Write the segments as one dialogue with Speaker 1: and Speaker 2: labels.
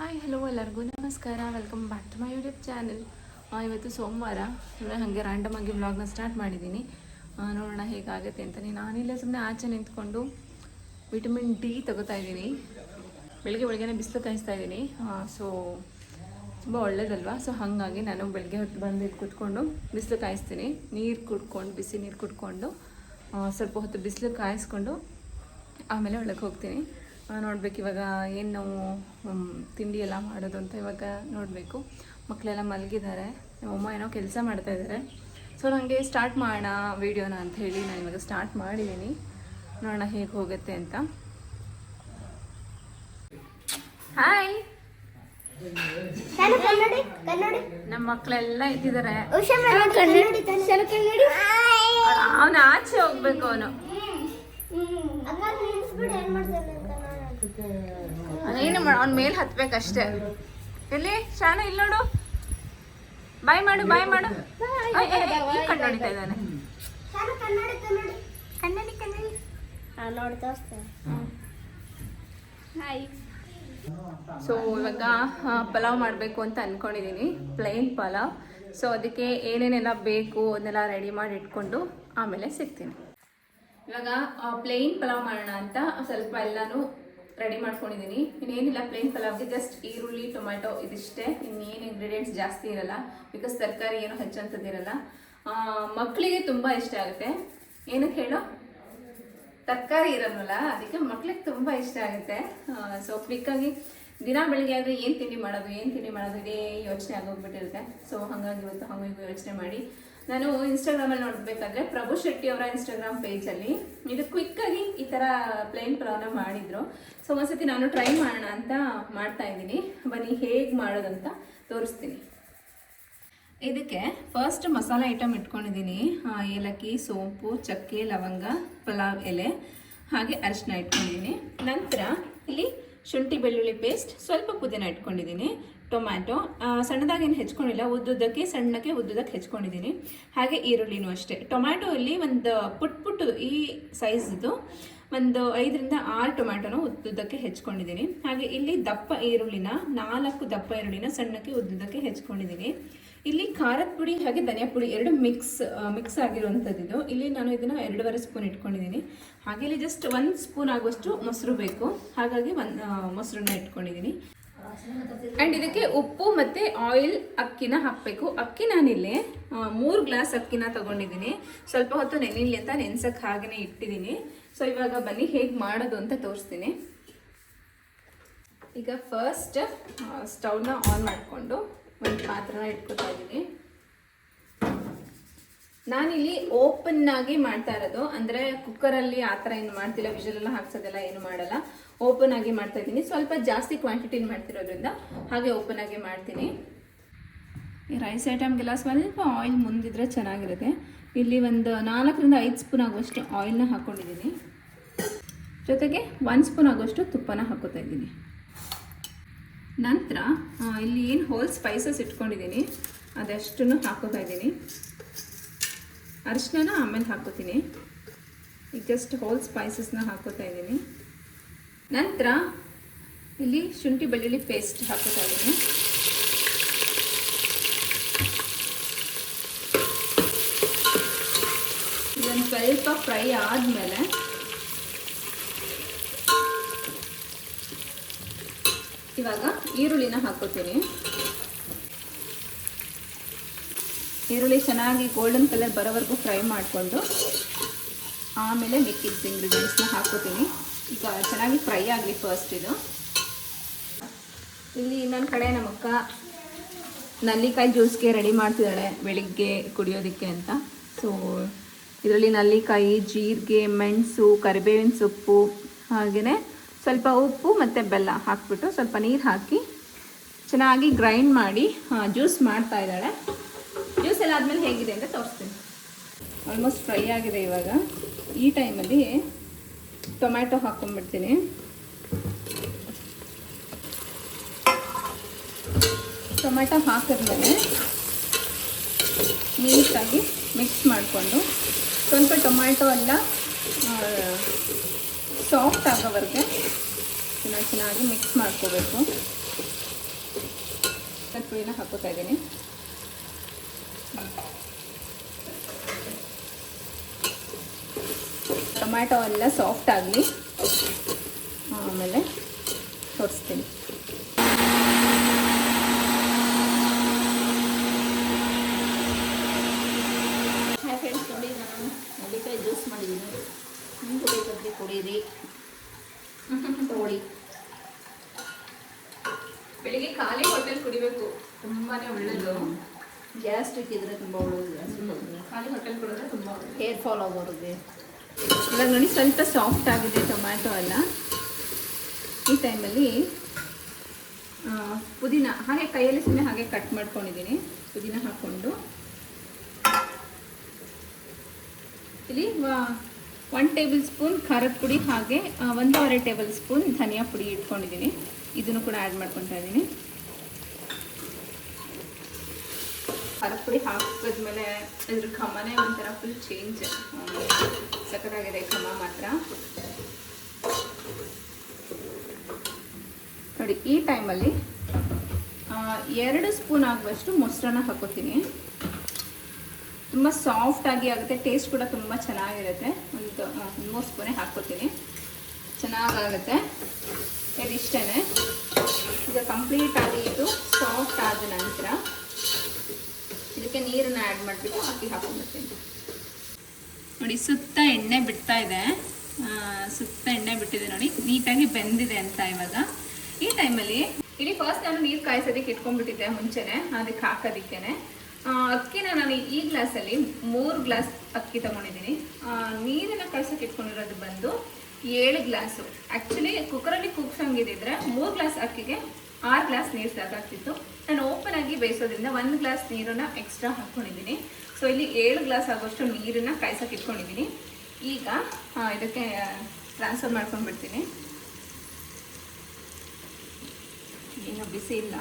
Speaker 1: Hi hello ಎಲ್ಲರಿಗೂ ನಮಸ್ಕಾರ. Welcome back to my YouTube channel ಇವತ್ತು ಸೋಮವಾರ. ಹಾಗೆ ರ್ಯಾಂಡಮ್ ಆಗಿ ಬ್ಲಾಗ್ನ ಸ್ಟಾರ್ಟ್ ಮಾಡಿದ್ದೀನಿ ನೋಡೋಣ ಹೇಗಾಗುತ್ತೆ ಅಂತಲೇ ನಾನಿಲ್ಲ ಸುಮ್ಮನೆ ಆಚೆ ನಿಂತ್ಕೊಂಡು ವಿಟಮಿನ್ ಡಿ ತಗೋತಾ ಇದ್ದೀನಿ. ಬೆಳಿಗ್ಗೆ ಬೆಳಗ್ಗೆನೇ ಬಿಸಿಲು ಕಾಯಿಸ್ತಾ ಇದ್ದೀನಿ. ಸೊ ತುಂಬ ಒಳ್ಳೇದಲ್ವಾ? ಸೊ ಹಾಗಾಗಿ ನಾನು ಬೆಳಗ್ಗೆ ಹೊತ್ತು ಬಂದು ಕೂತ್ಕೊಂಡು ಬಿಸಿಲು ಕಾಯಿಸ್ತೀನಿ. ನೀರು ಕುಡ್ಕೊಂಡು, ಬಿಸಿ ನೀರು ಕುಡ್ಕೊಂಡು ಸ್ವಲ್ಪ ಹೊತ್ತು ಬಿಸಿಲು ಕಾಯಿಸ್ಕೊಂಡು ಆಮೇಲೆ ಒಳಗೆ ಹೋಗ್ತೀನಿ. ನೋಡ್ಬೇಕು. ಇವಾಗ ಏನು ನಾವು ತಿಂಡಿ ಎಲ್ಲ ಮಾಡೋದು ಅಂತ ಇವಾಗ ನೋಡಬೇಕು. ಮಕ್ಕಳೆಲ್ಲ ಮಲಗಿದ್ದಾರೆ. ನಮ್ಮಮ್ಮ ಏನೋ ಕೆಲಸ ಮಾಡ್ತಾ ಇದ್ದಾರೆ ಸೊ ನನಗೆ ಸ್ಟಾರ್ಟ್ ಮಾಡೋಣ ವೀಡಿಯೋನ ಅಂತ ಹೇಳಿ ನಾನು ಇವಾಗ ಸ್ಟಾರ್ಟ್ ಮಾಡಿದ್ದೀನಿ ನೋಡೋಣ ಹೇಗೆ ಹೋಗುತ್ತೆ ಅಂತ. ಹಾಯ್ ನಮ್ಮ ಮಕ್ಕಳೆಲ್ಲ ಇದ್ದಿದ್ದಾರೆ ಅವನು ಆಚೆ ಹೋಗ್ಬೇಕು ಅವನು.
Speaker 2: ಏನ್
Speaker 1: ಮಾಡ ಅವ್ನ ಮೇಲೆ ಹತ್ಬೇಕಷ್ಟೇ. ಎಲ್ಲಿ? ಶಾನ ಇಲ್ಲಿ ನೋಡು. ಬಾಯ್ ಮಾಡು ಬಾಯ್ ಮಾಡು. ಕಣ್ಣು ನೋಡಿತಾ ಇದ್ದಾನೆ.
Speaker 2: ಕನ್ನಡಿ ಕನ್ನಡಿ ನೋಡಿ ತೋರಿಸ್ತೇನೆ
Speaker 1: ಹಾಯ್ ಸೊ ಇವಾಗ ಪಲಾವ್ ಮಾಡಬೇಕು ಅಂತ ಅಂದ್ಕೊಂಡಿದ್ದೀನಿ ಪ್ಲೈನ್ ಪಲಾವ್. ಸೊ ಅದಕ್ಕೆ ಏನೇನೆಲ್ಲ ಬೇಕು ಅದನ್ನೆಲ್ಲ ರೆಡಿ ಮಾಡಿ ಇಟ್ಕೊಂಡು ಆಮೇಲೆ ಸಿಗ್ತೀನಿ. ಇವಾಗ ಪ್ಲೇನ್ ಪಲಾವ್ ಮಾಡೋಣ ಅಂತ ಸ್ವಲ್ಪ ಎಲ್ಲಾನು ರೆಡಿ ಮಾಡ್ಕೊಂಡಿದ್ದೀನಿ ಇನ್ನೇನಿಲ್ಲ ಪ್ಲೇನ್ ಪಲಾವ್ಗೆ ಜಸ್ಟ್ ಈರುಳ್ಳಿ, ಟೊಮ್ಯಾಟೊ ಇದಿಷ್ಟೇ. ಇನ್ನೇನು ಇಂಗ್ರೀಡಿಯೆಂಟ್ಸ್ ಜಾಸ್ತಿ ಇರಲ್ಲ ಬಿಕಾಸ್ ತರಕಾರಿ ಏನು ಹೆಚ್ಚಂಥದ್ದಿರಲ್ಲ ಮಕ್ಕಳಿಗೆ ತುಂಬ ಇಷ್ಟ ಆಗುತ್ತೆ. ಏನಕ್ಕೆ ಹೇಳೋ? ತರಕಾರಿ ಇರೋಲ್ಲ ಅದಕ್ಕೆ ಮಕ್ಳಿಗೆ ತುಂಬ ಇಷ್ಟ ಆಗುತ್ತೆ. ಸೊ ಕ್ವಿಕ್ಕಾಗಿ ದಿನ ಬೆಳಿಗ್ಗೆ ಆದರೆ ಏನು ತಿಂಡಿ ಮಾಡೋದು, ಏನು ತಿಂಡಿ ಮಾಡೋದು, ಇದೇ ಯೋಚನೆ ಆಗೋಗ್ಬಿಟ್ಟಿರುತ್ತೆ. ಸೊ ಹಾಗಾಗಿ ಇವತ್ತು ಹಾಗೆ ಯೋಚನೆ ಮಾಡಿ ನಾನು ಇನ್ಸ್ಟಾಗ್ರಾಮಲ್ಲಿ ನೋಡಬೇಕಾದ್ರೆ ಪ್ರಭು ಶೆಟ್ಟಿ ಅವರ ಇನ್ಸ್ಟಾಗ್ರಾಮ್ ಪೇಜಲ್ಲಿ ಇದು ಕ್ವಿಕ್ಕಾಗಿ ಈ ಥರ ಪ್ಲೇನ್ ಪಲಾವ್ನ ಮಾಡಿದ್ರು. ಸೊ ಒಂದ್ಸತಿ ನಾನು ಟ್ರೈ ಮಾಡೋಣ ಅಂತ ಮಾಡ್ತಾ ಇದ್ದೀನಿ. ಬನ್ನಿ, ಹೇಗೆ ಮಾಡೋದಂತ ತೋರಿಸ್ತೀನಿ. ಇದಕ್ಕೆ ಫಸ್ಟ್ ಮಸಾಲೆ ಐಟಮ್ ಇಟ್ಕೊಂಡಿದ್ದೀನಿ. ಏಲಕ್ಕಿ, ಸೋಂಪು, ಚಕ್ಕೆ, ಲವಂಗ, ಪಲಾವ್, ಎಲೆ, ಹಾಗೆ ಅರಿಶಿನ ಇಟ್ಕೊಂಡಿದ್ದೀನಿ. ನಂತರ ಇಲ್ಲಿ ಶುಂಠಿ ಬೆಳ್ಳುಳ್ಳಿ ಪೇಸ್ಟ್ ಸ್ವಲ್ಪ ಪುದೀನ ಇಟ್ಕೊಂಡಿದ್ದೀನಿ. ಟೊಮ್ಯಾಟೊ. ಸಣ್ಣದಾಗೇನು ಹೆಚ್ಕೊಂಡಿಲ್ಲ, ಉದ್ದುದ್ದಕ್ಕೆ, ಸಣ್ಣಕ್ಕೆ ಉದ್ದುದಕ್ಕೆ ಹೆಚ್ಕೊಂಡಿದ್ದೀನಿ. ಹಾಗೆ ಈರುಳ್ಳಿನೂ ಅಷ್ಟೇ. ಟೊಮ್ಯಾಟೊ ಇಲ್ಲಿ ಒಂದು ಪುಟ್ ಪುಟ್ಟು ಈ ಸೈಜ್ದು ಒಂದು ಐದರಿಂದ ಆರು ಟೊಮ್ಯಾಟೊನ ಉದ್ದುದ್ದಕ್ಕೆ ಹೆಚ್ಕೊಂಡಿದ್ದೀನಿ. ಹಾಗೆ ಇಲ್ಲಿ ದಪ್ಪ ಈರುಳ್ಳಿನ, ನಾಲ್ಕು ದಪ್ಪ ಈರುಳ್ಳಿನ, ಸಣ್ಣಕ್ಕೆ ಉದ್ದುದ್ದಕ್ಕೆ ಹೆಚ್ಕೊಂಡಿದ್ದೀನಿ. ಇಲ್ಲಿ ಖಾರದ ಪುಡಿ ಹಾಗೆ ಧನಿಯಾ ಪುಡಿ ಎರಡು ಮಿಕ್ಸ್ ಮಿಕ್ಸ್ ಆಗಿರುವಂಥದ್ದು ಇಲ್ಲಿ ನಾನು ಇದನ್ನು ಎರಡೂವರೆ ಸ್ಪೂನ್ ಇಟ್ಕೊಂಡಿದ್ದೀನಿ. ಹಾಗೆ ಇಲ್ಲಿ ಜಸ್ಟ್ ಒಂದು ಸ್ಪೂನ್ ಆಗುವಷ್ಟು ಮೊಸರು ಬೇಕು. ಹಾಗಾಗಿ ಒಂದು ಮೊಸರನ್ನ ಇಟ್ಕೊಂಡಿದ್ದೀನಿ. ಆ್ಯಂಡ್ ಇದಕ್ಕೆ ಉಪ್ಪು ಮತ್ತು ಆಯಿಲ್ ಅಕ್ಕಿನ ಹಾಕಬೇಕು. ಅಕ್ಕಿ ನಾನಿಲ್ಲಿ ಮೂರು ಗ್ಲಾಸ್ ಅಕ್ಕಿನ ತಗೊಂಡಿದ್ದೀನಿ. ಸ್ವಲ್ಪ ಹೊತ್ತು ನೆನಿಲಿ ಅಂತ ನೆನ್ಸಕ್ಕೆ ಹಾಗೆಯೇ ಇಟ್ಟಿದ್ದೀನಿ. ಸೊ ಇವಾಗ ಬನ್ನಿ ಹೇಗೆ ಮಾಡೋದು ಅಂತ ತೋರಿಸ್ತೀನಿ. ಈಗ ಫಸ್ಟ್ ಸ್ಟವ್ನ ಆನ್ ಮಾಡಿಕೊಂಡು ಒಂದು ಪಾತ್ರನ ಇಟ್ಕೊತಾ ಇದ್ದೀನಿ. ನಾನಿಲ್ಲಿ ಓಪನ್ ಆಗಿ ಮಾಡ್ತಾ ಇರೋದು. ಅಂದರೆ ಕುಕ್ಕರಲ್ಲಿ ಆ ಥರ ಏನು ಮಾಡ್ತಿಲ್ಲ ವಿಷಲ್ ಎಲ್ಲ ಹಾಕ್ಸೋದೆಲ್ಲ ಏನು ಮಾಡಲ್ಲ. ಓಪನ್ ಆಗಿ ಮಾಡ್ತಾ ಇದ್ದೀನಿ. ಸ್ವಲ್ಪ ಜಾಸ್ತಿ ಕ್ವಾಂಟಿಟಿಲಿ ಮಾಡ್ತಿರೋದ್ರಿಂದ ಹಾಗೆ ಓಪನ್ ಆಗಿ ಮಾಡ್ತೀನಿ. ಈ ರೈಸ್ ಐಟಮ್ಗೆಲ್ಲ ಸ್ವಲ್ಪ ಆಯಿಲ್ ಮುಂದಿದ್ರೆ ಚೆನ್ನಾಗಿರುತ್ತೆ. ಇಲ್ಲಿ ಒಂದು ನಾಲ್ಕರಿಂದ ಐದು ಸ್ಪೂನ್ ಆಗುವಷ್ಟು ಆಯಿಲ್ನ ಹಾಕ್ಕೊಂಡಿದ್ದೀನಿ ಜೊತೆಗೆ ಒಂದು ಸ್ಪೂನ್ ಆಗುವಷ್ಟು ತುಪ್ಪನ ಹಾಕೋತಾ ಇದ್ದೀನಿ. ನಂತರ ಇಲ್ಲಿ ಏನು ಹೋಲ್ ಸ್ಪೈಸಸ್ ಇಟ್ಕೊಂಡಿದ್ದೀನಿ. ಅದಷ್ಟನ್ನು ಹಾಕೋತಾ ಇದ್ದೀನಿ. ಅರಿಶಿನ ಆಮೇಲೆ ಹಾಕೋತೀನಿ ಈಗ ಜಸ್ಟ್ ಹೋಲ್ ಸ್ಪೈಸಸ್ನ ಹಾಕೋತಾ ಇದ್ದೀನಿ. ನಂತರ ಇಲ್ಲಿ ಶುಂಠಿ ಬೆಳ್ಳುಳ್ಳಿ ಪೇಸ್ಟ್ ಹಾಕೋತಾ ಇದ್ದೀನಿ. ಇದನ್ನು ಸ್ವಲ್ಪ ಫ್ರೈ ಆದಮೇಲೆ ಇವಾಗ ಈರುಳ್ಳಿನ ಹಾಕೋತೀನಿ ಈರುಳ್ಳಿ ಚೆನ್ನಾಗಿ ಗೋಲ್ಡನ್ ಕಲರ್ ಬರೋವರೆಗೂ ಫ್ರೈ ಮಾಡಿಕೊಂಡು ಆಮೇಲೆ ಮಿಕ್ಕಿದ ಇಂಗ್ರೀಡಿಯೆಂಟ್ಸ್ನ ಹಾಕೋತೀನಿ ಈಗ ಚೆನ್ನಾಗಿ ಫ್ರೈ ಆಗಲಿ ಫಸ್ಟ್ ಇದು. ಇಲ್ಲಿ ಇನ್ನೊಂದು ಕಡೆ ನಮ್ಮಕ್ಕ ನಲ್ಲಿಕಾಯಿ ಜ್ಯೂಸ್ಗೆ ರೆಡಿ ಮಾಡ್ತಿದ್ದಾಳೆ ಬೆಳಿಗ್ಗೆ ಕುಡಿಯೋದಕ್ಕೆ ಅಂತ. ಸೊ ಇದರಲ್ಲಿ ನಲ್ಲಿಕಾಯಿ, ಜೀರಿಗೆ, ಮೆಣಸು, ಕರಿಬೇವಿನ ಸೊಪ್ಪು ಹಾಗೆಯೇ ಸ್ವಲ್ಪ ಉಪ್ಪು ಮತ್ತು ಬೆಲ್ಲ ಹಾಕ್ಬಿಟ್ಟು ಸ್ವಲ್ಪ ನೀರು ಹಾಕಿ ಚೆನ್ನಾಗಿ ಗ್ರೈಂಡ್ ಮಾಡಿ ಜ್ಯೂಸ್ ಮಾಡ್ತಾ ಇದ್ದಾಳೆ. ಎಲ್ಲ ಆದಮೇಲೆ ಹೇಗಿದೆ ಅಂತ ತೋರಿಸ್ತೀನಿ. ಆಲ್ಮೋಸ್ಟ್ ಫ್ರೈ ಆಗಿದೆ ಇವಾಗ. ಈ ಟೈಮಲ್ಲಿ ಟೊಮ್ಯಾಟೊ ಹಾಕ್ಕೊಂಡ್ಬಿಡ್ತೀನಿ ಟೊಮ್ಯಾಟೊ ಹಾಕಿದ್ಮೇಲೆ ನೀಟಾಗಿ ಮಿಕ್ಸ್ ಮಾಡಿಕೊಂಡು ಸ್ವಲ್ಪ ಟೊಮ್ಯಾಟೊ ಎಲ್ಲ ಸಾಫ್ಟ್ ಆಗೋವರೆಗೆ ಚೆನ್ನಾಗಿ ಚೆನ್ನಾಗಿ ಮಿಕ್ಸ್ ಮಾಡ್ಕೋಬೇಕು. ಹಾಕೋತಾ ಇದ್ದೀನಿ. ಟೊಮ್ಯಾಟೊ ಎಲ್ಲ ಸಾಫ್ಟ್ ಆಗಲಿ, ಆಮೇಲೆ ತೋರಿಸ್ತೀನಿ.
Speaker 3: ಹಾಯ್ ಫ್ರೆಂಡ್ಸ್ ನೋಡಿ ನಾನು ನೆಲ್ಲಿಕಾಯಿ ಜ್ಯೂಸ್ ಮಾಡಿದ್ದೀನಿ. ನಿಮ್ಗೆ ಬೇಕಾದ್ರೆ ಕುಡೀರಿ. ತಗೊಳ್ಳಿ.
Speaker 1: ಬೆಳಿಗ್ಗೆ ಖಾಲಿ ಹೊಟ್ಟೆಲಿ ಕುಡಿಬೇಕು. ತುಂಬಾನೇ ಒಳ್ಳೇದು.
Speaker 3: ಗ್ಯಾಸ್ಟ್ರಿಕ್ ಇದ್ರೆ ತುಂಬ ಒಳ್ಳೆಯದು ಗ್ಯಾಸ್ಟ್ರಿಕ್
Speaker 1: ಖಾಲಿ ಹೊಟ್ಟೆಲಿ ಕುಡಿದ್ರೆ ತುಂಬ
Speaker 3: ಹೇರ್ ಫಾಲ್ ಆಗೋರಿಗೆ
Speaker 1: ಇವಾಗ ನೋಡಿ ಸ್ವಲ್ಪ ಸಾಫ್ಟ್ ಆಗಿದೆ ಟೊಮ್ಯಾಟೊ ಎಲ್ಲ. ಈ ಟೈಮಲ್ಲಿ ಪುದೀನ ಹಾಗೆ ಕೈಯಲ್ಲಿ ಸುಮ್ಮನೆ ಹಾಗೆ ಕಟ್ ಮಾಡ್ಕೊಂಡಿದ್ದೀನಿ. ಪುದೀನ ಹಾಕ್ಕೊಂಡು. ಇಲ್ಲಿ ಒನ್ ಟೇಬಲ್ ಸ್ಪೂನ್ ಖಾರದ ಪುಡಿ ಹಾಗೆ ಒಂದೂವರೆ ಟೇಬಲ್ ಸ್ಪೂನ್ ಧನಿಯಾ ಪುಡಿ ಇಟ್ಕೊಂಡಿದ್ದೀನಿ. ಇದನ್ನು ಕೂಡ ಆ್ಯಡ್ ಮಾಡ್ಕೊತಾ ಇದ್ದೀನಿ. ಖಾರದ ಪುಡಿ ಹಾಕಿದ್ಮೇಲೆ ಇದ್ರ ಖಮನೇ ಒಂಥರ ಫುಲ್ ಚೇಂಜ್ ಸಖತ್ತಾಗಿದೆ ಘಮ ಮಾತ್ರ. ನೋಡಿ, ಈ ಟೈಮಲ್ಲಿ ಎರಡು ಸ್ಪೂನ್ ಆಗುವಷ್ಟು ಮೊಸರನ್ನ ಹಾಕೋತೀನಿ. ತುಂಬ ಸಾಫ್ಟ್ ಆಗಿ ಆಗುತ್ತೆ ಟೇಸ್ಟ್ ಕೂಡ ತುಂಬ ಚೆನ್ನಾಗಿರುತ್ತೆ. ಒಂದು ಮೂರು ಸ್ಪೂನೇ ಹಾಕ್ಕೊತೀನಿ ಚೆನ್ನಾಗಾಗುತ್ತೆ. ಇದಿಷ್ಟೇ ಈಗ ಕಂಪ್ಲೀಟಾಗಿ ಇದು ಸಾಫ್ಟ್ ಆದ ನಂತರ ಇದಕ್ಕೆ ನೀರನ್ನು ಆ್ಯಡ್ ಮಾಡಿಬಿಟ್ಟು ಅಕ್ಕಿ ಹಾಕೊಂಡ್ಬಿಡ್ತೀನಿ. ನೋಡಿ ಸುತ್ತ ಎಣ್ಣೆ ಬಿಡ್ತಾ ಇದೆ. ಸುತ್ತ ಎಣ್ಣೆ ಬಿಟ್ಟಿದೆ ನೋಡಿ. ನೀಟಾಗಿ ಬೆಂದಿದೆ ಅಂತ ಇವಾಗ. ಈ ಟೈಮಲ್ಲಿ ಇಲ್ಲಿ ಫಸ್ಟ್ ನಾನು ನೀರು ಕಾಯಿಸೋದಕ್ಕೆ ಇಟ್ಕೊಂಡ್ಬಿಟ್ಟಿದ್ದೆ ಮುಂಚೆನೆ ಅದಕ್ಕೆ ಹಾಕೋದಿಕ್ಕೇನೆ. ಆ, ಅಕ್ಕಿನ ನಾನು ಈ ಗ್ಲಾಸಲ್ಲಿ ಮೂರು ಗ್ಲಾಸ್ ಅಕ್ಕಿ ತಗೊಂಡಿದ್ದೀನಿ. ನೀರನ್ನು ನೀರನ್ನ ಕಳ್ಸೋಕೆ ಇಟ್ಕೊಂಡಿರೋದು ಬಂದು ಏಳು ಗ್ಲಾಸು ಆ್ಯಕ್ಚುಲಿ ಕುಕ್ಕರಲ್ಲಿ ಕೂಗ್ಸಂಗಿದ್ದಿದ್ರೆ ಮೂರು ಗ್ಲಾಸ್ ಅಕ್ಕಿಗೆ ಆರು ಗ್ಲಾಸ್ ನೀರು ಸಾಕಾಗ್ತಿತ್ತು. ನಾನು ಓಪನ್ ಆಗಿ ಬೇಯಿಸೋದ್ರಿಂದ ಒಂದು ಗ್ಲಾಸ್ ನೀರನ್ನು ಎಕ್ಸ್ಟ್ರಾ ಹಾಕ್ಕೊಂಡಿದ್ದೀನಿ ಸೊ ಇಲ್ಲಿ ಏಳು ಗ್ಲಾಸ್ ಆಗೋಷ್ಟು ನೀರನ್ನು ಕಾಯ್ಸೋಕೆ ಇಟ್ಕೊಂಡಿದ್ದೀನಿ. ಈಗ ಇದಕ್ಕೆ ಟ್ರಾನ್ಸ್ಫರ್ ಮಾಡ್ಕೊಂಡ್ಬಿಡ್ತೀನಿ. ಏನು ಬಿಸಿ ಇಲ್ಲ.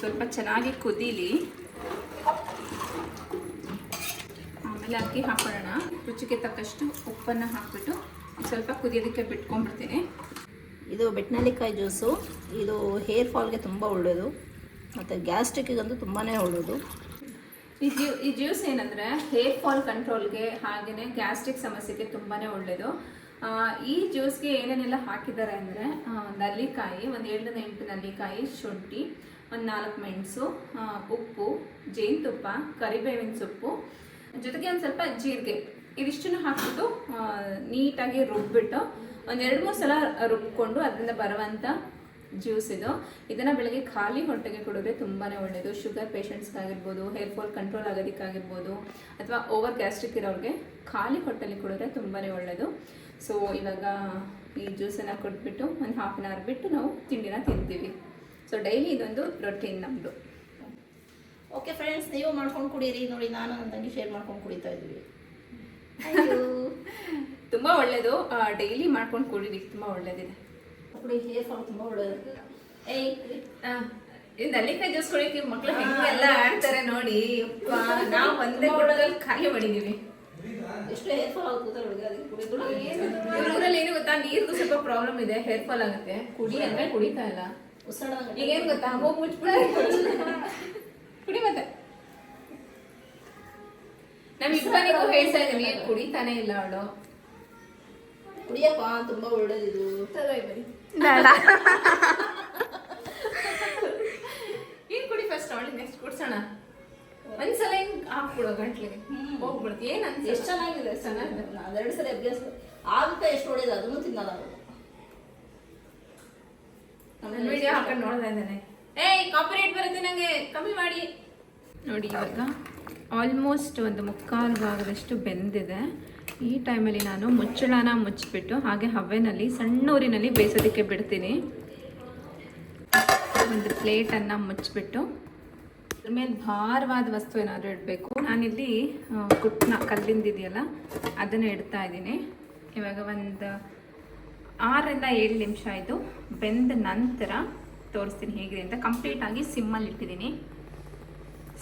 Speaker 1: ಸ್ವಲ್ಪ ಚೆನ್ನಾಗಿ ಕುದೀಲಿ. ಆಮೇಲೆ ಅಕ್ಕಿ ಹಾಕೊಳ್ಳೋಣ. ರುಚಿಗೆ ತಕ್ಕಷ್ಟು ಉಪ್ಪನ್ನು ಹಾಕ್ಬಿಟ್ಟು ಸ್ವಲ್ಪ ಕುದಿಯೋದಕ್ಕೆ ಬಿಟ್ಕೊಂಡ್ಬಿಡ್ತೀನಿ.
Speaker 3: ಇದು ಬೆಟ್ನಳ್ಳಿಕಾಯಿ ಜ್ಯೂಸು. ಇದು ಹೇರ್ ಫಾಲ್ಗೆ ತುಂಬ ಒಳ್ಳೆಯದು ಮತ್ತು ಗ್ಯಾಸ್ಟ್ರಿಕ್ಕಿಗಂತೂ ತುಂಬಾ ಒಳ್ಳೆಯದು
Speaker 1: ಈ ಜ್ಯೂ ಈ ಜ್ಯೂಸ್ ಏನಂದರೆ ಹೇರ್ ಫಾಲ್ ಕಂಟ್ರೋಲ್ಗೆ ಹಾಗೆಯೇ ಗ್ಯಾಸ್ಟ್ರಿಕ್ ಸಮಸ್ಯೆಗೆ ತುಂಬಾ ಒಳ್ಳೆಯದು ಈ ಜ್ಯೂಸ್ಗೆ ಏನೇನೆಲ್ಲ ಹಾಕಿದ್ದಾರೆ ಅಂದರೆ ನಲ್ಲಿಕಾಯಿ ಒಂದು ಏಳರಿಂದ ಎಂಟು ನಲ್ಲಿಕಾಯಿ ಶುಂಠಿ ಒಂದು ನಾಲ್ಕು ಮೆಣಸು ಉಪ್ಪು ಜೇನುತುಪ್ಪ ಕರಿಬೇವಿನ ಸೊಪ್ಪು ಜೊತೆಗೆ ಒಂದು ಸ್ವಲ್ಪ ಜೀರಿಗೆ ಇದಿಷ್ಟನ್ನು ಹಾಕ್ಬಿಟ್ಟು ನೀಟಾಗಿ ರುಬ್ಬಿಟ್ಟು ಒಂದು ಎರಡು ಮೂರು ಸಲ ರುಬ್ಕೊಂಡು ಅದರಿಂದ ಬರುವಂಥ ಜ್ಯೂಸ್ ಇದು. ಇದನ್ನು ಬೆಳಗ್ಗೆ ಖಾಲಿ ಹೊಟ್ಟೆಗೆ ಕುಡಿದ್ರೆ ತುಂಬಾ ಒಳ್ಳೆಯದು ಶುಗರ್ ಪೇಷಂಟ್ಸ್ಗಾಗಿರ್ಬೋದು, ಹೇರ್ ಫಾಲ್ ಕಂಟ್ರೋಲ್ ಆಗೋದಕ್ಕಾಗಿರ್ಬೋದು, ಅಥವಾ ಓವರ್ ಗ್ಯಾಸ್ಟ್ರಿಕ್ ಇರೋರಿಗೆ ಖಾಲಿ ಹೊಟ್ಟೆಲಿ ಕುಡಿದ್ರೆ ತುಂಬಾ ಒಳ್ಳೆಯದು ಸೊ ಇವಾಗ ಈ ಜ್ಯೂಸನ್ನು ಕೊಟ್ಬಿಟ್ಟು ಒಂದು ಹಾಫ್ ಆನ್ ಅವರ್ ಬಿಟ್ಟು ನಾವು ತಿಂಡಿನ ತಿಂತೀವಿ. ಸೊ ಡೈಲಿ ಇದೊಂದು ರೊಟೀನ್ ನಮ್ಮದು
Speaker 3: ಓಕೆ ಫ್ರೆಂಡ್ಸ್ ನೀವು ಮಾಡ್ಕೊಂಡು ಕುಡೀರಿ. ನೋಡಿ ನಾನು ನನ್ನ ತಂಗಿ ಶೇರ್ ಮಾಡ್ಕೊಂಡು ಕುಡಿತಾ ಇದ್ವಿ.
Speaker 1: ತುಂಬ ಒಳ್ಳೇದು. ಡೈಲಿ ಮಾಡ್ಕೊಂಡು ಕುಡೀರಿ. ತುಂಬ ಒಳ್ಳೇದಿದೆ.
Speaker 3: ಕುಡಿ ಹೇರ್ ಫಾಲ್ ತುಂಬ ಒಳ್ಳೆಯದು ಏಯ್
Speaker 1: ಇದು ನಲ್ಲಿಕಾಯಿ ಜ್ಯೂಸ್ ಕುಡಿಯೋಕೆ ಮಕ್ಳು ಹೆಂಗೆಲ್ಲ ಆಡ್ತಾರೆ ನೋಡಿ. ನಾವು ಒಂದೇ ಗುಡದಲ್ಲಿ ಖಾಲಿ ಮಾಡಿದ್ದೀವಿ
Speaker 3: ಎಷ್ಟು ಹೇರ್ ಫಾಲ್ ಆಗುತ್ತೆ ಹುಡುಗ ಅದಕ್ಕೆ ಕುಡಿದು
Speaker 1: ಊರಲ್ಲಿ ಏನು ಗೊತ್ತಾ? ನೀರ್ದು ಸ್ವಲ್ಪ ಪ್ರಾಬ್ಲಮ್ ಇದೆ. ಹೇರ್ ಫಾಲ್ ಆಗುತ್ತೆ. ಕುಡಿ ಅಂದ್ರೆ ಕುಡಿತಾ ಇಲ್ಲ. ಈಗ ಏನ್ ಗೊತ್ತಾ? ಹೋಗಿ ಮುಚ್ಬಿಡಿ. ಕುಡಿ ಮತ್ತೆ. ನಮ್ ಇಬ್ಬರಿಗೂ ಹೇಳ್ತಾ ಏನು ಕುಡಿತಾನೆ ಇಲ್ಲ ಅವಳು.
Speaker 3: ಕುಡಿಯಪ್ಪ ತುಂಬ ಒಳ್ಳೇದಿದು.
Speaker 1: ಏನ್ ಕುಡಿ ಫಸ್ಟ್ ಅವಳಿ ನೆಕ್ಸ್ಟ್ ಕುಡ್ಸೋಣ. ಒಂದ್ಸಲ ಹಿಂಗ್ ಹಾಕ್ಬಿಡೋ ಗಂಟ್ಲಿಗೆ. ಹೋಗ್ಬಿಡ್ತು ಏನು
Speaker 3: ಎಷ್ಟು ಚೆನ್ನಾಗಿದೆ ಚೆನ್ನಾಗಿದೆ. ಅದೆರಡು ಸಲ ಅಭ್ಯಾಸ ಆಗುತ್ತೆ ಎಷ್ಟು ಒಳ್ಳೇದು ಅದನ್ನು ತಿನ್ನಲ್ಲ
Speaker 1: ವಿಡಿಯೋ ಹಾಕೊಂಡು ನೋಡ್ತಾ ಇದ್ದಾನೆ. ಏಯ್ ಕಾಪರೇಟ್ ಬರುತ್ತೆ ನಂಗೆ. ಕಮ್ಮಿ ಮಾಡಿ. ನೋಡಿ, ಇವಾಗ ಆಲ್ಮೋಸ್ಟ್ ಒಂದು ಮುಕ್ಕಾಲು ಭಾಗದಷ್ಟು ಬೆಂದಿದೆ. ಈ ಟೈಮಲ್ಲಿ ನಾನು ಮುಚ್ಚಳನ ಮುಚ್ಚಿಬಿಟ್ಟು, ಹಾಗೆ ಹವೆನಲ್ಲಿ ಸಣ್ಣ ಊರಿನಲ್ಲಿ ಬೇಯಿಸೋದಕ್ಕೆ ಬಿಡ್ತೀನಿ. ಒಂದು ಪ್ಲೇಟನ್ನು ಮುಚ್ಚಿಬಿಟ್ಟು, ಅದ್ರ ಮೇಲೆ ಭಾರವಾದ ವಸ್ತು ಏನಾದರೂ ಇಡಬೇಕು. ನಾನಿಲ್ಲಿ ಕುಟ್ನ ಕಲ್ಲಿಂದಿದೆಯಲ್ಲ, ಅದನ್ನು ಇಡ್ತಾ ಇದ್ದೀನಿ. ಇವಾಗ ಒಂದು ಆರರಿಂದ ಏಳು ನಿಮಿಷ ಆಯಿತು. ಬೆಂದ ನಂತರ ತೋರಿಸ್ತೀನಿ ಹೇಗಿದೆ ಅಂತ ಕಂಪ್ಲೀಟಾಗಿ ಸಿಮ್ಮಲ್ಲಿ ಇಟ್ಟಿದ್ದೀನಿ.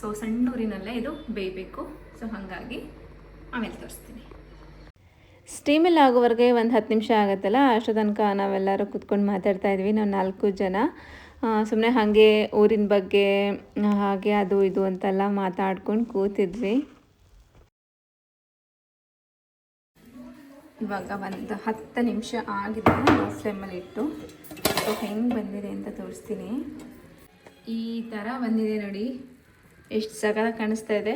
Speaker 1: ಸೊ ಸಣ್ಣ ಊರಿನಲ್ಲೇ ಇದು ಬೇಯಬೇಕು. ಸೊ ಹಾಗಾಗಿ ಆಮೇಲೆ ತೋರಿಸ್ತೀನಿ. ಸ್ಟೀಮಲ್ಲಿ ಆಗೋವರೆಗೆ ಒಂದು ಹತ್ತು ನಿಮಿಷ ಆಗುತ್ತಲ್ಲ? ಅಷ್ಟು ತನಕ ನಾವೆಲ್ಲರೂ ಕೂತ್ಕೊಂಡು ಮಾತಾಡ್ತಾ ಇದ್ವಿ, ನಾವು ನಾಲ್ಕು ಜನ. ಸುಮ್ಮನೆ ಹಾಗೆ ಊರಿನ ಬಗ್ಗೆ, ಹಾಗೆ ಅದು ಇದು ಅಂತೆಲ್ಲ ಮಾತಾಡ್ಕೊಂಡು ಕೂತಿದ್ವಿ. ಇವಾಗ ಒಂದು ಹತ್ತು ನಿಮಿಷ ಆಗಿದೆ ಲೋ ಫ್ಲೇಮಲ್ಲಿ ಇಟ್ಟು. ಸೊ ಹೆಂಗೆ ಬಂದಿದೆ ಅಂತ ತೋರಿಸ್ತೀನಿ. ಈ ಥರ ಬಂದಿದೆ ನೋಡಿ. ಎಷ್ಟು ಸಗಲ ಕಾಣಿಸ್ತಾ ಇದೆ.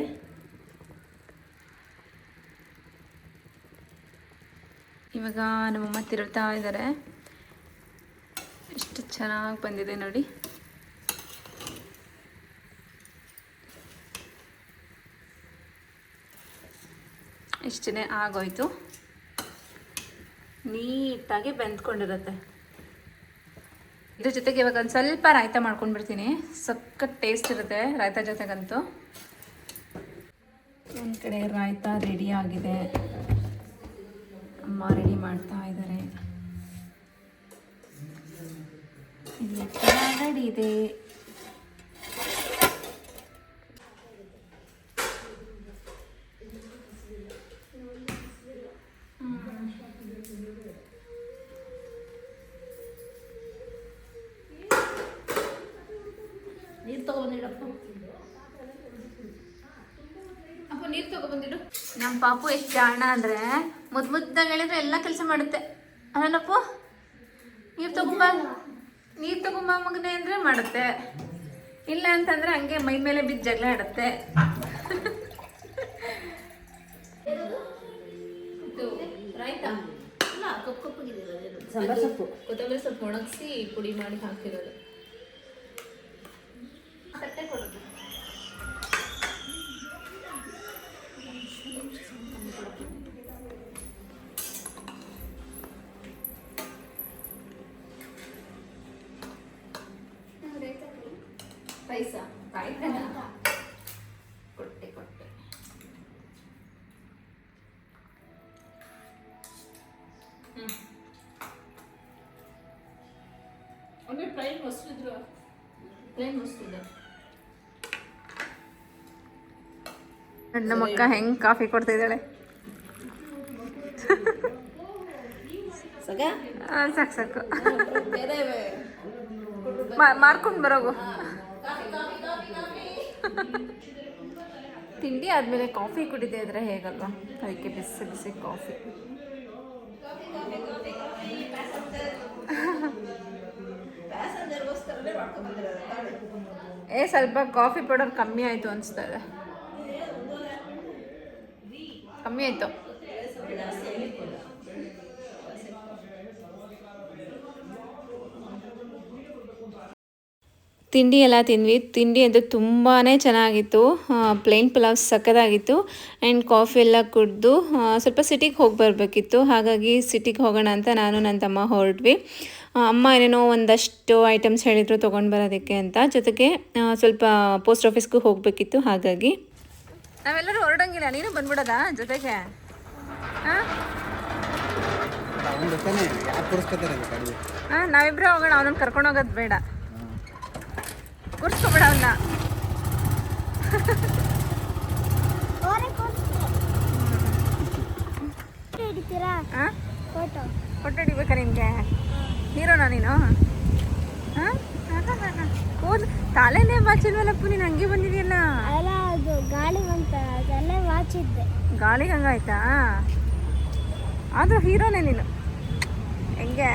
Speaker 1: ಇವಾಗ ನಮ್ಮಮ್ಮ ತಿರುಗ್ತಾ ಇದ್ದಾರೆ. ಎಷ್ಟು ಚೆನ್ನಾಗಿ ಬಂದಿದೆ ನೋಡಿ. ಇಷ್ಟೇ ಆಗೋಯ್ತು. ನೀಟಾಗಿ ಬೆಂದ್ಕೊಂಡಿರುತ್ತೆ. ಇದ್ರ ಜೊತೆಗೆ ಇವಾಗ ಒಂದು ಸ್ವಲ್ಪ ರಾಯ್ತ ಮಾಡ್ಕೊಂಡ್ಬಿಡ್ತೀನಿ ಸಖತ್ ಟೇಸ್ಟ್ ಇರುತ್ತೆ ರಾಯ್ತ ಜೊತೆಗಂತೂ. ಒಂದು ಕಡೆ ರಾಯ್ತ ರೆಡಿ ಆಗಿದೆ. ಅಮ್ಮ ರೆಡಿ ಮಾಡ್ತಾ ಇದ್ದಾರೆ ರೆಡಿ ಇದೆ. ಪಾಪು ಎಷ್ಟು ಜಾಣ ಅಂದರೆ ಮುದ್ದು ಮುದ್ದಾಗ ಹೇಳಿದ್ರೆ ಎಲ್ಲ ಕೆಲಸ ಮಾಡುತ್ತೆ. ಅಲ್ಲಪ್ಪು ನೀರು ತಗೊಂಬ ನೀರು ತಗೊಂಬ ಮಗನೆ ಅಂದರೆ ಮಾಡುತ್ತೆ. ಇಲ್ಲ ಅಂತಂದ್ರೆ ಹಂಗೆ ಮೈ ಮೇಲೆ ಬಿದ್ದು ಜಗಳ ಆಡುತ್ತೆ. ಕೊತ್ತಂಬರಿ ಸೊಪ್ಪು ಒಣಗಿಸಿ ಪುಡಿ ಮಾಡಿ ಹಾಕಿರೋದು.
Speaker 3: ಅಂದ್ರೆ ಟ್ರೈನ್ ಹೊಸಿದ್ರು
Speaker 1: ಪ್ಲೇನ್ ಮುಸ್ತಿದೆ ನನ್ನ ಅಕ್ಕ ಹೆಂಗ್ ಕಾಫಿ ಕೊಡ್ತಾ ಇದ್ದಾಳೆ?
Speaker 3: ಸಗ?
Speaker 1: ಸಾಕು ಸಾಕು.
Speaker 3: ಮಾರ್ಕೊಂಡ್
Speaker 1: ಮಾರ್ಕೊಂಡು ಬರೋಗು. ತಿಂಡಿ ಆದಮೇಲೆ ಕಾಫಿ ಕುಡಿದೆ ಇದ್ರೆ ಹೇಗಲ್ವಾ? ಅದಕ್ಕೆ ಬಿಸಿ ಬಿಸಿ ಕಾಫಿ
Speaker 3: ಪ್ಯಾಸೆಂಜರ್ಗೋಸ್ಕರನೇ ಮಾಡ್ಕೊಂಡು ಬಂದಿರೋದು ಗಾಡಿ
Speaker 1: ಏ ಸ್ವಲ್ಪ ಕಾಫಿ ಪೌಡರ್ ಕಮ್ಮಿ ಆಯಿತು ಅನಿಸ್ತಾ ಇದೆ. ಕಮ್ಮಿ ಆಯಿತು. ತಿಂಡಿ ಎಲ್ಲ ತಿಂದ್ವಿ. ತಿಂಡಿ ಅಂತೂ ತುಂಬಾ ಚೆನ್ನಾಗಿತ್ತು. ಪ್ಲೇನ್ ಪಲಾವ್ ಸಕ್ಕದಾಗಿತ್ತು. ಆ್ಯಂಡ್ ಕಾಫಿ ಎಲ್ಲ ಕುಡಿದು ಸ್ವಲ್ಪ ಸಿಟಿಗೆ ಹೋಗಿ ಬರಬೇಕಿತ್ತು. ಹಾಗಾಗಿ ಸಿಟಿಗೆ ಹೋಗೋಣ ಅಂತ ನಾನು ನನ್ನ ತಮ್ಮ ಹೊರಟ್ವಿ. ಅಮ್ಮ ಏನೇನೋ ಒಂದಷ್ಟು ಐಟಮ್ಸ್ ಹೇಳಿದರು ತೊಗೊಂಡು ಬರೋದಕ್ಕೆ ಅಂತ. ಜೊತೆಗೆ ಸ್ವಲ್ಪ ಪೋಸ್ಟ್ ಆಫೀಸ್ಗೂ ಹೋಗಬೇಕಿತ್ತು. ಹಾಗಾಗಿ ನಾವೆಲ್ಲರೂ ಹೊರಡಂಗಿಲ್ಲ. ನೀನು ಬಂದ್ಬಿಡೋದಾ ಜೊತೆಗೆ? ನಾವಿಬ್ಬರೇ ಹೋಗೋಣ. ಅವನನ್ನು ಕರ್ಕೊಂಡು ಹೋಗೋದು ಬೇಡ. ಕೂರ್ಸ್ಕೊಬೇಡ ಅವನ್ನ
Speaker 2: ಫೋಟೋ.
Speaker 1: ಫೋಟೋ ಹಿಡಿಬೇಕಾ ನಿನಗೆ ಹೀರೋನಾ ನೀನು? ಹಾಂ ಕೂದಲು. ತಲೆನೇ ಬಾಚಿಲ್ವಲ್ಲಪ್ಪ ನೀನು ಹಂಗೆ ಬಂದಿದೆಯಲ್ಲ?
Speaker 2: ಅಲ್ಲ ಅದು ಗಾಳಿ ಬಂತ ಅದೆಲ್ಲ ವಾಚಿದ್ದೆ
Speaker 1: ಗಾಳಿಗೆ ಹಂಗಾಯ್ತಾ? ಆದರೂ ಹೀರೋನೇ ನೀನು. ಹೆಂಗೆ?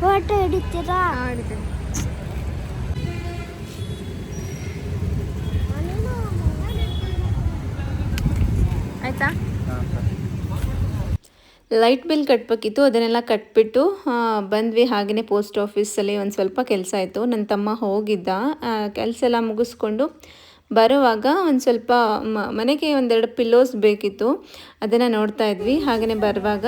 Speaker 2: ಫೋಟೋ ಹಿಡಿತೀರಾ?
Speaker 1: ಹಿಡಿತೀನಿ. ಆಯಿತಾ? ಲೈಟ್ ಬಿಲ್ ಕಟ್ಟಬೇಕಿತ್ತು ಅದನ್ನೆಲ್ಲ ಕಟ್ಬಿಟ್ಟು ಬಂದ್ವಿ ಹಾಗೆಯೇ ಪೋಸ್ಟ್ ಆಫೀಸಲ್ಲಿ ಒಂದು ಸ್ವಲ್ಪ ಕೆಲಸ ಇತ್ತು ನನ್ನ ತಮ್ಮ ಹೋಗಿದ್ದ. ಕೆಲಸ ಎಲ್ಲ ಮುಗಿಸ್ಕೊಂಡು ಬರುವಾಗ ಒಂದು ಸ್ವಲ್ಪ ಮನೆಗೆ ಒಂದೆರಡು ಪಿಲ್ಲೋಸ್ ಬೇಕಿತ್ತು. ಅದನ್ನು ನೋಡ್ತಾ ಇದ್ವಿ. ಹಾಗೆಯೇ ಬರುವಾಗ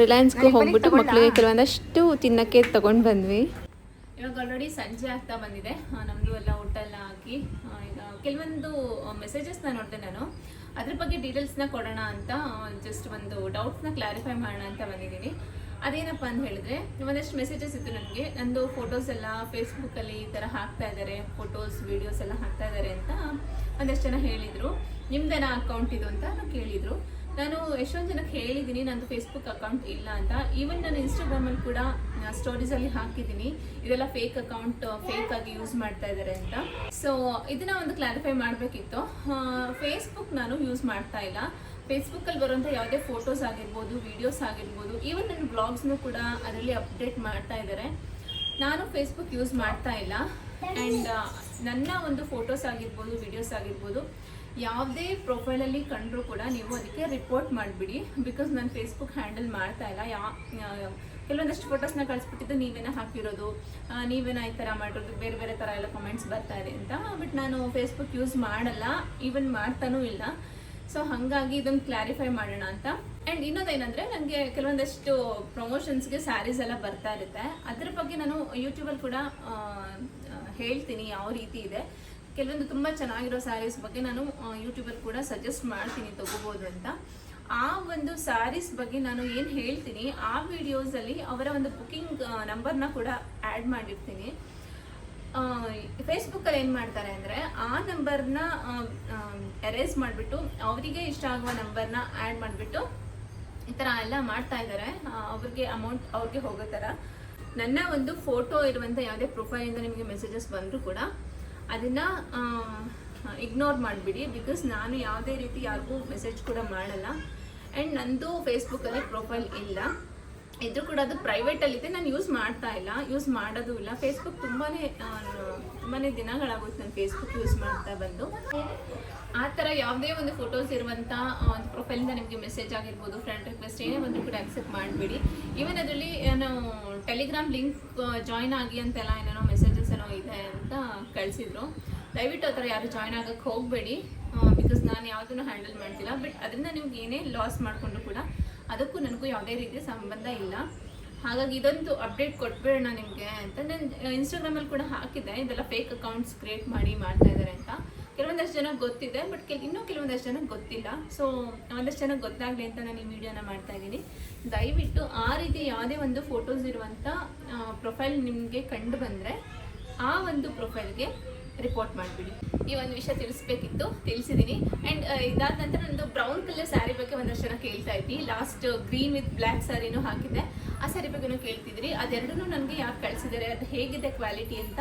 Speaker 1: ರಿಲಯನ್ಸ್ಗೆ ಹೋಗ್ಬಿಟ್ಟು ಮಕ್ಕಳಿಗೆ ಕೆಲವೊಂದಷ್ಟು ತಿನ್ನಕ್ಕೆ ತೊಗೊಂಡು ಬಂದ್ವಿ. ಇವಾಗ ಆಲ್ರೆಡಿ ಸಂಜೆ ಆಗ್ತಾ ಬಂದಿದೆ. ನಮ್ಮದು ಎಲ್ಲ ಊಟ ಎಲ್ಲ ಹಾಕಿ ಈಗ ಕೆಲವೊಂದು ಮೆಸೇಜಸ್ನ ನೋಡಿದೆ ನಾನು. ಅದ್ರ ಬಗ್ಗೆ ಡೀಟೇಲ್ಸ್ನ ಕೊಡೋಣ ಅಂತ ಜಸ್ಟ್ ಒಂದು ಡೌಟ್ಸ್ನ ಕ್ಲಾರಿಫೈ ಮಾಡೋಣ ಅಂತ ಬಂದಿದ್ದೀನಿ. ಅದೇನಪ್ಪ ಅಂತ ಹೇಳಿದ್ರೆ, ಒಂದಷ್ಟು ಮೆಸೇಜಸ್ ಇತ್ತು ನನಗೆ. ನಂದು ಫೋಟೋಸ್ ಎಲ್ಲ ಫೇಸ್ಬುಕ್ಕಲ್ಲಿ ಈ ಥರ ಹಾಕ್ತಾ ಇದ್ದಾರೆ ಫೋಟೋಸ್ ವೀಡಿಯೋಸ್ ಎಲ್ಲ ಹಾಕ್ತಾ ಇದ್ದಾರೆ ಅಂತ ಒಂದಷ್ಟು ಜನ ಹೇಳಿದರು. ನಿಮ್ದೇನ ಅಕೌಂಟ್ ಇದು ಅಂತ ಕೇಳಿದರು. ನಾನು ಎಷ್ಟೊಂದು ಜನಕ್ಕೆ ಹೇಳಿದ್ದೀನಿ ನಂದು ಫೇಸ್ಬುಕ್ ಅಕೌಂಟ್ ಇಲ್ಲ ಅಂತ. ಈವನ್ ನಾನು ಇನ್ಸ್ಟಾಗ್ರಾಮಲ್ಲಿ ಕೂಡ ಸ್ಟೋರೀಸಲ್ಲಿ ಹಾಕಿದ್ದೀನಿ ಇದೆಲ್ಲ ಫೇಕ್ ಅಕೌಂಟ್ ಫೇಕ್ ಆಗಿ ಯೂಸ್ ಮಾಡ್ತಾ ಇದ್ದಾರೆ ಅಂತ. ಸೊ ಇದನ್ನ ಒಂದು ಕ್ಲಾರಿಫೈ ಮಾಡಬೇಕಿತ್ತು. ಫೇಸ್ಬುಕ್ ನಾನು ಯೂಸ್ ಮಾಡ್ತಾ ಇಲ್ಲ. ಫೇಸ್ಬುಕ್ಕಲ್ಲಿ ಬರುವಂಥ ಯಾವುದೇ ಫೋಟೋಸ್ ಆಗಿರ್ಬೋದು ವಿಡಿಯೋಸ್ ಆಗಿರ್ಬೋದು ಈವನ್ ನನ್ನ ಬ್ಲಾಗ್ಸ್ನು ಕೂಡ ಅದರಲ್ಲಿ ಅಪ್ಡೇಟ್ ಮಾಡ್ತಾ ಇದ್ದಾರೆ ನಾನು ಫೇಸ್ಬುಕ್ ಯೂಸ್ ಮಾಡ್ತಾ ಇಲ್ಲ. ಆ್ಯಂಡ್ ನನ್ನ ಒಂದು ಫೋಟೋಸ್ ಆಗಿರ್ಬೋದು ವಿಡಿಯೋಸ್ ಆಗಿರ್ಬೋದು, ಯಾವುದೇ ಪ್ರೊಫೈಲಲ್ಲಿ ಕಂಡರೂ ಕೂಡ ನೀವು ಅದಕ್ಕೆ ರಿಪೋರ್ಟ್ ಮಾಡಿಬಿಡಿ. ಬಿಕಾಸ್ ನಾನು ಫೇಸ್ಬುಕ್ ಹ್ಯಾಂಡಲ್ ಮಾಡ್ತಾ ಇಲ್ಲ. ಯಾ ಕೆಲವೊಂದಷ್ಟು ಫೋಟೋಸ್ನ ಕಳಿಸ್ಬಿಟ್ಟಿದ್ದು ನೀವೇನ ಹಾಕಿರೋದು ನೀವೇನ ಈ ಥರ ಮಾಡಿರೋದು ಬೇರೆ ಬೇರೆ ಥರ ಎಲ್ಲ ಕಮೆಂಟ್ಸ್ ಬರ್ತಾ ಇದೆ ಅಂತ. ಬಟ್ ನಾನು ಫೇಸ್ಬುಕ್ ಯೂಸ್ ಮಾಡಲ್ಲ ಈವನ್ ಮಾಡ್ತಾನೂ ಇಲ್ಲ. ಸೊ ಹಾಗಾಗಿ ಇದೊಂದು ಕ್ಲಾರಿಫೈ ಮಾಡೋಣ ಅಂತ. ಆ್ಯಂಡ್ ಇನ್ನೊಂದೇನೆಂದರೆ ನನಗೆ ಕೆಲವೊಂದಷ್ಟು ಪ್ರಮೋಷನ್ಸ್ಗೆ ಸ್ಯಾರೀಸ್ ಎಲ್ಲ ಬರ್ತಾ ಇರುತ್ತೆ. ಅದ್ರ ಬಗ್ಗೆ ನಾನು ಯೂಟ್ಯೂಬಲ್ಲಿ ಕೂಡ ಹೇಳ್ತೀನಿ, ಯಾವ ರೀತಿ ಇದೆ. ಕೆಲವೊಂದು ತುಂಬ ಚೆನ್ನಾಗಿರೋ ಸ್ಯಾರೀಸ್ ಬಗ್ಗೆ ನಾನು ಯೂಟ್ಯೂಬಲ್ಲಿ ಕೂಡ ಸಜೆಸ್ಟ್ ಮಾಡ್ತೀನಿ, ತಗೋಬೋದು ಅಂತ. ಆ ಒಂದು ಸ್ಯಾರೀಸ್ ಬಗ್ಗೆ ನಾನು ಏನು ಹೇಳ್ತೀನಿ, ಆ ವಿಡಿಯೋಸಲ್ಲಿ ಅವರ ಒಂದು ಬುಕಿಂಗ್ ನಂಬರ್ನ ಕೂಡ ಆ್ಯಡ್ ಮಾಡಿರ್ತೀನಿ. ಫೇಸ್ಬುಕ್ಕಲ್ಲಿ ಏನು ಮಾಡ್ತಾರೆ ಅಂದರೆ, ಆ ನಂಬರ್ನ ಎರೇಸ್ ಮಾಡಿಬಿಟ್ಟು, ಅವರಿಗೆ ಇಷ್ಟ ಆಗುವ ನಂಬರ್ನ ಆ್ಯಡ್ ಮಾಡಿಬಿಟ್ಟು, ಈ ಥರ ಎಲ್ಲ ಮಾಡ್ತಾ ಇದ್ದಾರೆ ಅವ್ರಿಗೆ ಅಮೌಂಟ್ ಅವ್ರಿಗೆ ಹೋಗೋ ಥರ ನನ್ನ ಒಂದು ಫೋಟೋ ಇರುವಂಥ ಯಾವುದೇ ಪ್ರೊಫೈಲಿಂದ ನಿಮಗೆ ಮೆಸೇಜಸ್ ಬಂದರೂ ಕೂಡ ಅದನ್ನು ಇಗ್ನೋರ್ ಮಾಡಿಬಿಡಿ ಬಿಕಾಸ್ ನಾನು ಯಾವುದೇ ರೀತಿ ಯಾರಿಗೂ ಮೆಸೇಜ್ ಕೂಡ ಮಾಡಲ್ಲ. ಆ್ಯಂಡ್ ನಂದು ಫೇಸ್ಬುಕ್ಕಲ್ಲಿ ಪ್ರೊಫೈಲ್ ಇಲ್ಲ. ಇದ್ರೂ ಕೂಡ ಅದು ಪ್ರೈವೇಟಲ್ಲಿದೆ ನಾನು ಯೂಸ್ ಮಾಡ್ತಾ ಇಲ್ಲ. ಯೂಸ್ ಮಾಡೋದು ಇಲ್ಲ. ಫೇಸ್ಬುಕ್ ತುಂಬಾ ತುಂಬಾ ದಿನಗಳಾಗುತ್ತೆ ನಾನು ಫೇಸ್ಬುಕ್ ಯೂಸ್ ಮಾಡ್ತಾ ಬಂದು. ಆ ಥರ ಯಾವುದೇ ಒಂದು ಫೋಟೋಸ್ ಇರುವಂಥ ಒಂದು ಪ್ರೊಫೈಲಿಂದ ನಿಮಗೆ ಮೆಸೇಜ್ ಆಗಿರ್ಬೋದು ಫ್ರೆಂಡ್ ರಿಕ್ವೆಸ್ಟ್ ಏನೇ ಬಂದರೂ ಕೂಡ ಅಕ್ಸೆಪ್ಟ್ ಮಾಡಿಬಿಡಿ. ಈವನ್ ಅದರಲ್ಲಿ ನಾವು ಟೆಲಿಗ್ರಾಮ್ ಲಿಂಕ್ ಜಾಯ್ನ್ ಆಗಿ ಅಂತೆಲ್ಲ ಏನೇನೋ ಮೆಸೇಜಸ್ ಏನೋ ಇದೆ ಅಂತ ಕಳಿಸಿದ್ರು. ದಯವಿಟ್ಟು ಆ ಥರ ಯಾರು ಜಾಯ್ನ್ ಆಗೋಕ್ಕೆ ಹೋಗಬೇಡಿ ಬಿಕಾಸ್ ನಾನು ಯಾವುದನ್ನು ಹ್ಯಾಂಡಲ್ ಮಾಡ್ತಿಲ್ಲ. ಬಟ್ ಅದರಿಂದ ನಿಮ್ಗೆ ಏನೇ ಲಾಸ್ ಮಾಡಿಕೊಂಡು ಕೂಡ, ಅದಕ್ಕೂ ನನಗೂ ಯಾವುದೇ ರೀತಿಯ ಸಂಬಂಧ ಇಲ್ಲ. ಹಾಗಾಗಿ ಇದೊಂದು ಅಪ್ಡೇಟ್ ಕೊಟ್ಬಿಡೋಣ ನಿಮಗೆ ಅಂತ ನಾನು ಇನ್ಸ್ಟಾಗ್ರಾಮಲ್ಲಿ ಕೂಡ ಹಾಕಿದ್ದೆ. ಇದೆಲ್ಲ ಫೇಕ್ ಅಕೌಂಟ್ಸ್ ಕ್ರಿಯೇಟ್ ಮಾಡಿ ಮಾಡ್ತಾ ಇದ್ದಾರೆ ಅಂತ. ಕೆಲವೊಂದಷ್ಟು ಜನ ಗೊತ್ತಿದೆ ಬಟ್ ಕೆಲ, ಇನ್ನೂ ಕೆಲವೊಂದಷ್ಟು ಜನಕ್ಕೆ ಗೊತ್ತಿಲ್ಲ. ಸೊ ಒಂದಷ್ಟು ಜನಕ್ಕೆ ಗೊತ್ತಾಗಲಿ ಅಂತ ನಾನು ಈ ವಿಡಿಯೋನ ಮಾಡ್ತಾ ಇದ್ದೀನಿ. ದಯವಿಟ್ಟು ಆ ರೀತಿ ಯಾವುದೇ ಒಂದು ಫೋಟೋಸ್ ಇರುವಂಥ ಪ್ರೊಫೈಲ್ ನಿಮಗೆ ಕಂಡು ಬಂದರೆ ಆ ಒಂದು ಪ್ರೊಫೈಲ್ಗೆ ರಿಪೋರ್ಟ್ ಮಾಡಿಬಿಡಿ. ಈ ಒಂದು ವಿಷಯ ತಿಳಿಸ್ಬೇಕಿತ್ತು ತಿಳಿಸಿದ್ದೀನಿ ಆ್ಯಂಡ್ ಇದಾದ ನಂತರ ನಂದು ಬ್ರೌನ್ ಕಲರ್ ಸ್ಯಾರಿ ಬಗ್ಗೆ ಒಂದಷ್ಟು ಜನ ಕೇಳ್ತಾ ಇದ್ವಿ ಲಾಸ್ಟ್ ಗ್ರೀನ್ ವಿತ್ ಬ್ಲ್ಯಾಕ್ ಸ್ಯಾರಿನೂ ಹಾಕಿದ್ದೆ. ಆ ಸ್ಯಾರಿ ಬಗ್ಗೆನೂ ಕೇಳ್ತಿದ್ರಿ. ಅದೆರಡೂ ನನಗೆ ಯಾಕೆ ಕಳಿಸಿದ್ದಾರೆ ಅದು ಹೇಗಿದೆ ಕ್ವಾಲಿಟಿ ಅಂತ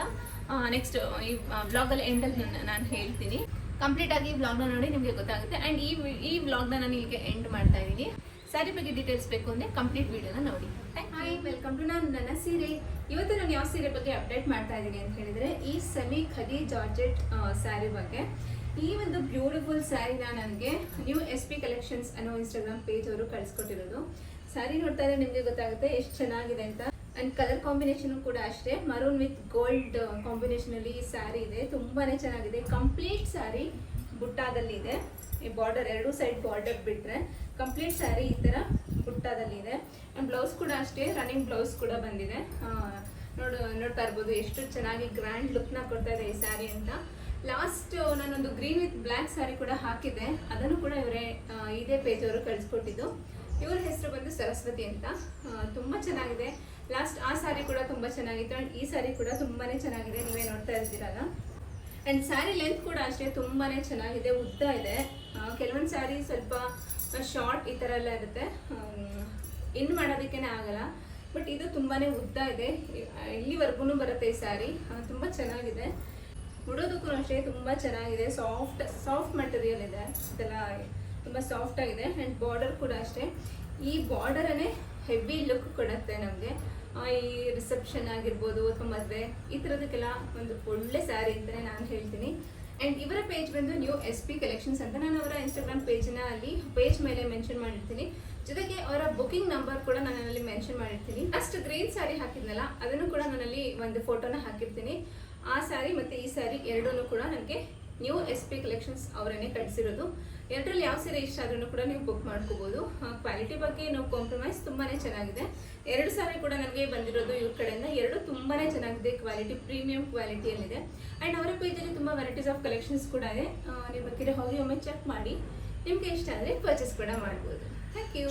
Speaker 1: ನೆಕ್ಸ್ಟ್ ಈ ಬ್ಲಾಗಲ್ಲಿ ಎಂಡಲ್ಲಿ ನಾನು ಹೇಳ್ತೀನಿ. ಕಂಪ್ಲೀಟ್ ಆಗಿ ಬ್ಲಾಗ್ನ ನೋಡಿ ನಿಮಗೆ ಗೊತ್ತಾಗುತ್ತೆ. ಆ್ಯಂಡ್ ಈ ಈ ಬ್ಲಾಗ್ನ ನಾನು ಇಲ್ಲಿಗೆ ಎಂಡ್ ಮಾಡ್ತಾ ಇದ್ದೀನಿ. ಸ್ಯಾರಿ ಬಗ್ಗೆ ಡೀಟೇಲ್ಸ್ ಬೇಕು ಅಂದರೆ ಕಂಪ್ಲೀಟ್ ವಿಡಿಯೋನ ನೋಡಿ. ಹಾಯ್ ವೆಲ್ಕಮ್ ಟು ನಾನು, ನನ್ನ ಸೀರೆ. ಇವತ್ತು ನಾನು ಯಾವ ಸೀರೆ ಬಗ್ಗೆ ಅಪ್ಡೇಟ್ ಮಾಡ್ತಾ ಇದ್ದೀನಿ ಅಂತ ಹೇಳಿದರೆ, ಈ ಸೆಮಿ ಖದಿ ಜಾರ್ಜೆಟ್ ಸ್ಯಾರಿ ಬಗ್ಗೆ. ಈ ಒಂದು ಬ್ಯೂಟಿಫುಲ್ ಸ್ಯಾರಿನ ನನಗೆ ನ್ಯೂ ಎಸ್ ಪಿ ಕಲೆಕ್ಷನ್ಸ್ ಅನ್ನೋ ಇನ್ಸ್ಟಾಗ್ರಾಮ್ ಪೇಜ್ ಅವರು ಕಳಿಸ್ಕೊಟ್ಟಿರೋದು. ಸ್ಯಾರಿ ನೋಡ್ತಾ ಇದ್ರೆ ನಿಮಗೆ ಗೊತ್ತಾಗುತ್ತೆ ಎಷ್ಟು ಚೆನ್ನಾಗಿದೆ ಅಂತ. ಅಂಡ್ ಕಲರ್ ಕಾಂಬಿನೇಷನ್ ಕೂಡ ಅಷ್ಟೇ. ಮರೂನ್ ವಿತ್ ಗೋಲ್ಡ್ ಕಾಂಬಿನೇಷನ್ ಅಲ್ಲಿ ಈ ಸ್ಯಾರಿ ಇದೆ. ತುಂಬಾನೇ ಚೆನ್ನಾಗಿದೆ. ಕಂಪ್ಲೀಟ್ ಸ್ಯಾರಿ ಬುಟ್ಟಾದಲ್ಲಿ ಇದೆ. ಈ ಬಾರ್ಡರ್ ಎರಡು ಸೈಡ್ ಬಾರ್ಡರ್ ಬಿಟ್ಟರೆ ಕಂಪ್ಲೀಟ್ ಸ್ಯಾರಿ ಈ ತರ ಬುಟ್ಟಾದಲ್ಲಿ ಇದೆ. ಅಂಡ್ ಬ್ಲೌಸ್ ಕೂಡ ಅಷ್ಟೇ. ರನ್ನಿಂಗ್ ಬ್ಲೌಸ್ ಕೂಡ ಬಂದಿದೆ. ನೋಡ್ ನೋಡು, ನೋಡ್ತಾ ಇರ್ಬೋದು ಎಷ್ಟು ಚೆನ್ನಾಗಿ ಗ್ರ್ಯಾಂಡ್ ಲುಕ್ನ ಕೊಡ್ತಾ ಇದೆ ಈ ಸ್ಯಾರಿ ಅಂತ. ಲಾಸ್ಟ್ ನಾನೊಂದು ಗ್ರೀನ್ ವಿತ್ ಬ್ಲ್ಯಾಕ್ ಸ್ಯಾರಿ ಕೂಡ ಹಾಕಿದೆ ಅದನ್ನು ಕೂಡ ಇವರೇ ಇದೇ ಪೇಜ್ ಅವರು ಕಳಿಸ್ಕೊಟ್ಟಿದ್ದು. ಇವ್ರ ಹೆಸರು ಬಂದು ಸರಸ್ವತಿ ಅಂತ. ತುಂಬ ತುಂಬಾ ಚೆನ್ನಾಗಿದೆ. ಲಾಸ್ಟ್ ಆ ಸ್ಯಾರಿ ಕೂಡ ತುಂಬ ಚೆನ್ನಾಗಿತ್ತು ಆ್ಯಂಡ್ ಈ ಸ್ಯಾರಿ ಕೂಡ ತುಂಬಾನೇ ಚೆನ್ನಾಗಿದೆ. ನೀವೇ ನೋಡ್ತಾ ಇರ್ತೀರಲ್ಲ. ಅಂಡ್ ಸ್ಯಾರಿ ಲೆಂತ್ ಕೂಡ ಅಷ್ಟೇ ತುಂಬಾನೇ ಚೆನ್ನಾಗಿದೆ. ಉದ್ದ ಇದೆ. ಕೆಲವೊಂದು ಸ್ಯಾರಿ ಸ್ವಲ್ಪ ಶಾರ್ಟ್ ಈ ಥರ ಎಲ್ಲ ಇರುತ್ತೆ. ಇನ್ ಮಾಡೋದಕ್ಕೇ ಆಗಲ್ಲ. ಬಟ್ ಇದು ತುಂಬಾನೇ ಉದ್ದ ಇದೆ. ಇಲ್ಲಿವರೆಗೂ ಬರುತ್ತೆ ಈ ಸ್ಯಾರಿ ತುಂಬ ಚೆನ್ನಾಗಿದೆ. ಉಡೋದಕ್ಕೂ ಅಷ್ಟೇ ತುಂಬ ಚೆನ್ನಾಗಿದೆ. ಸಾಫ್ಟ್ ಸಾಫ್ಟ್ ಮಟೀರಿಯಲ್ ಇದೆ. ಇದೆಲ್ಲ ತುಂಬ ಸಾಫ್ಟ್ ಆಗಿದೆ ಆ್ಯಂಡ್ ಬಾರ್ಡರ್ ಕೂಡ ಅಷ್ಟೇ. ಈ ಬಾರ್ಡರನ್ನೇ ಹೆವಿ ಲುಕ್ ಕೊಡುತ್ತೆ ನಮಗೆ. ಈ ರಿಸೆಪ್ಷನ್ ಆಗಿರ್ಬೋದು ಅಥವಾ ಮದುವೆ, ಈ ಥರದಕ್ಕೆಲ್ಲ ಒಂದು ಒಳ್ಳೆ ಸ್ಯಾರಿ ಅಂತಲೇ ನಾನು ಹೇಳ್ತೀನಿ. ಆ್ಯಂಡ್ ಇವರ ಪೇಜ್ ಬಂದು ನ್ಯೂ ಎಸ್ ಪಿ ಕಲೆಕ್ಷನ್ಸ್ ಅಂತ ನಾನು ಅವರ ಇನ್ಸ್ಟಾಗ್ರಾಮ್ ಪೇಜ್ನ ಅಲ್ಲಿ ಪೇಜ್ ಮೇಲೆ ಮೆನ್ಷನ್ ಮಾಡಿರ್ತೀನಿ. ಜೊತೆಗೆ ಅವರ ಬುಕಿಂಗ್ ನಂಬರ್ ಕೂಡ ನಾನು ಅಲ್ಲಿ ಮೆನ್ಷನ್ ಮಾಡಿರ್ತೀನಿ. ಫಸ್ಟ್ ಗ್ರೀನ್ ಸ್ಯಾರಿ ಹಾಕಿದ್ನಲ್ಲ, ಅದನ್ನು ಕೂಡ ನಾನಲ್ಲಿ ಒಂದು ಫೋಟೋನ ಹಾಕಿರ್ತೀನಿ. ಆ ಸ್ಯಾರಿ ಮತ್ತು ಈ ಸ್ಯಾರಿ ಎರಡೂ ಕೂಡ ನನಗೆ ನ್ಯೂ ಎಸ್ ಪಿ ಕಲೆಕ್ಷನ್ಸ್ ಅವರನ್ನೇ ಕಳಿಸಿರೋದು. ಎರಡರಲ್ಲಿ ಯಾವ ಸೀರೆ ಇಷ್ಟ ಆದ್ರೂ ಕೂಡ ನೀವು ಬುಕ್ ಮಾಡ್ಕೋಬೋದು. ಕ್ವಾಲಿಟಿ ಬಗ್ಗೆ ನೋ ಕಾಂಪ್ರಮೈಸ್ ತುಂಬಾ ಚೆನ್ನಾಗಿದೆ. ಎರಡು ಸಾರಿ ಕೂಡ ನನಗೆ ಬಂದಿರೋದು ಇವ್ರ ಕಡೆಯಿಂದ. ಎರಡು ತುಂಬಾ ಚೆನ್ನಾಗಿದೆ ಕ್ವಾಲಿಟಿ ಪ್ರೀಮಿಯಂ ಕ್ವಾಲಿಟಿಯಲ್ಲಿದೆ ಆ್ಯಂಡ್ ಅವರ ಪೇಜಲ್ಲಿ ತುಂಬ ವೆರೈಟೀಸ್ ಆಫ್ ಕಲೆಕ್ಷನ್ಸ್ ಕೂಡ ಇದೆ. ನೀವು ಬೇಕಿದ್ರೆ ಹೋಗಿ ಒಮ್ಮೆ ಚೆಕ್ ಮಾಡಿ. ನಿಮಗೆ ಇಷ್ಟ ಆದರೆ ಪರ್ಚೇಸ್ ಕೂಡ ಮಾಡ್ಬೋದು. Thank you